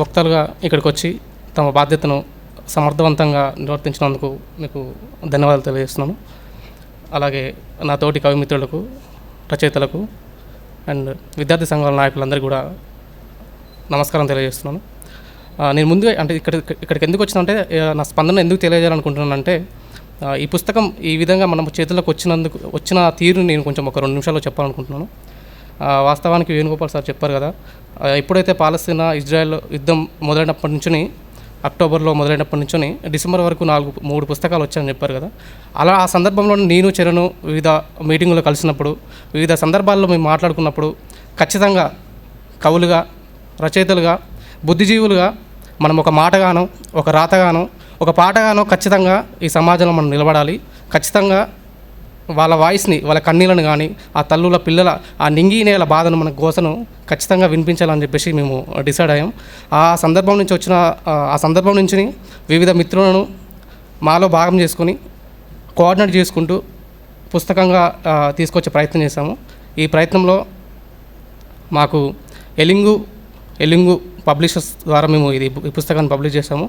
వక్తలుగా ఇక్కడికి వచ్చి తమ బాధ్యతను సమర్థవంతంగా నిర్వర్తించినందుకు మీకు ధన్యవాదాలు తెలియజేస్తున్నాను. అలాగే నా తోటి కవి మిత్రులకు రచయితలకు అండ్ విద్యార్థి సంఘాల నాయకులందరికీ కూడా నమస్కారం తెలియజేస్తున్నాను. నేను ముందుగా అంటే ఇక్కడ ఇక్కడికి ఎందుకు వచ్చినంటే నా స్పందన ఎందుకు తెలియజేయాలనుకుంటున్నానంటే ఈ పుస్తకం ఈ విధంగా మనం చేతులకు వచ్చినందుకు వచ్చిన తీరుని నేను కొంచెం ఒక రెండు నిమిషాల్లో చెప్పాలనుకుంటున్నాను. వాస్తవానికి వేణుగోపాల్ సార్ చెప్పారు కదా. ఎప్పుడైతే పాలస్తీనా ఇజ్రాయెల్ యుద్ధం మొదలైనప్పటి నుంచి అక్టోబర్లో మొదలైనప్పటి నుంచి డిసెంబర్ వరకు నాలుగు మూడు పుస్తకాలు వచ్చాయని చెప్పారు కదా. అలా ఆ సందర్భంలో నేను చరణు వివిధ మీటింగులో కలిసినప్పుడు వివిధ సందర్భాల్లో మేము మాట్లాడుకున్నప్పుడు ఖచ్చితంగా కవులుగా రచయితలుగా బుద్ధిజీవులుగా మనం ఒక మాటగానో ఒక రాతగానో ఒక పాటగానో ఖచ్చితంగా ఈ సమాజంలో మనం నిలబడాలి. ఖచ్చితంగా వాళ్ళ వాయిస్ని వాళ్ళ కన్నీళ్ళను కానీ ఆ తల్లుల పిల్లల ఆ నింగి నేల బాధను మన గోసను ఖచ్చితంగా వినిపించాలని చెప్పేసి మేము డిసైడ్ అయ్యాం. ఆ సందర్భం నుంచి వచ్చిన ఆ, సందర్భం నుంచి వివిధ మిత్రులను మాలో భాగం చేసుకొని కోఆర్డినేట్ చేసుకుంటూ పుస్తకంగా తీసుకొచ్చే ప్రయత్నం చేశాము. ఈ ప్రయత్నంలో మాకు ఎలింగు ఎలింగు పబ్లిషర్స్ ద్వారా మేము ఇది ఈ పుస్తకాన్ని పబ్లిష్ చేశాము.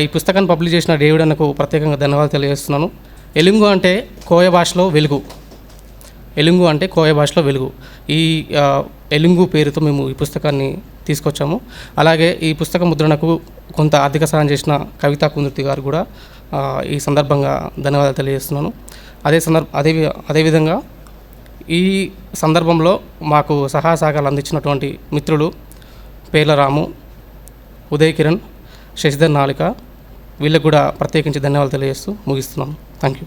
ఈ పుస్తకాన్ని పబ్లిష్ చేసిన డేవిడ్ అన్నకు ప్రత్యేకంగా ధన్యవాదాలు తెలియజేస్తున్నాను. ఎలుంగు అంటే కోయ భాషలో వెలుగు. ఎలుంగు అంటే కోయ భాషలో వెలుగు. ఈ ఎలుంగు పేరుతో మేము ఈ పుస్తకాన్ని తీసుకొచ్చాము. అలాగే ఈ పుస్తక ముద్రణకు కొంత ఆర్థిక సహాయం చేసిన కవితా కుందుర్తి గారు కూడా ఈ సందర్భంగా ధన్యవాదాలు తెలియజేస్తున్నాను. అదే సందర్భ అదే అదేవిధంగా ఈ సందర్భంలో మాకు సహాయ సహకారాలు అందించినటువంటి మిత్రులు పేర్ల రాము ఉదయ్ కిరణ్ శశిధర్ నాళిక వీళ్ళకు కూడా ప్రత్యేకించి ధన్యవాదాలు తెలియజేస్తూ ముగిస్తున్నాను. Thank you